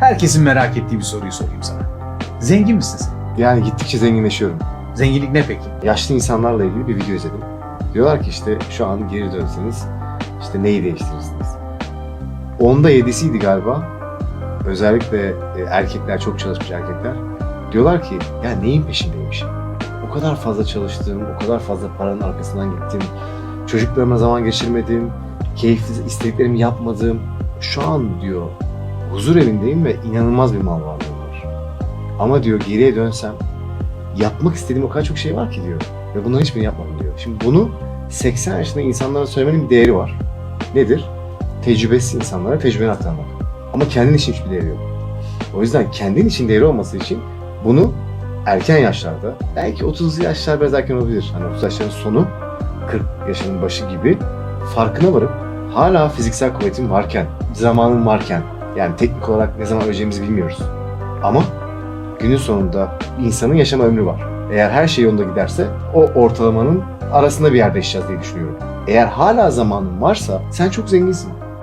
Herkesin merak ettiği bir soruyu sorayım sana. Zengin misin sen? Yani gittikçe zenginleşiyorum. Zenginlik ne peki? Yaşlı insanlarla ilgili bir video izledim. Diyorlar ki işte şu an geri dönseniz işte neyi değiştirirsiniz? Onda yedisiydi galiba. Özellikle e, erkekler, çok çalışmış erkekler. Diyorlar ki ya neyin peşindeymişim? O kadar fazla çalıştım, o kadar fazla paranın arkasından gittim. Çocuklarımla zaman geçirmedim, keyifli istediklerimi yapmadım. Şu an diyor huzur evindeyim ve inanılmaz bir mal varlığım var. Ama diyor geriye dönsem yapmak istediğim o kadar çok şey var ki diyor. Ve bunların hiçbirini yapmadım diyor. Şimdi bunu 80 yaşında insanlara söylemenin bir değeri var. Nedir? Tecrübesiz insanlara tecrübeni aktarmak. Ama kendin için hiçbir değeri yok. O yüzden kendin için değeri olması için bunu erken yaşlarda, belki 30 yaşlar biraz erken olabilir. Hani 30 yaşların sonu, 40 yaşının başı gibi farkına varıp hala fiziksel kuvvetin varken, zamanın varken, yani teknik olarak ne zaman öleceğimizi bilmiyoruz. Ama günün sonunda insanın yaşama ömrü var. Eğer her şey yolunda giderse o ortalamanın arasında bir yerde yaşayacağız diye düşünüyorum. Eğer hala zamanın varsa sen çok zenginsin.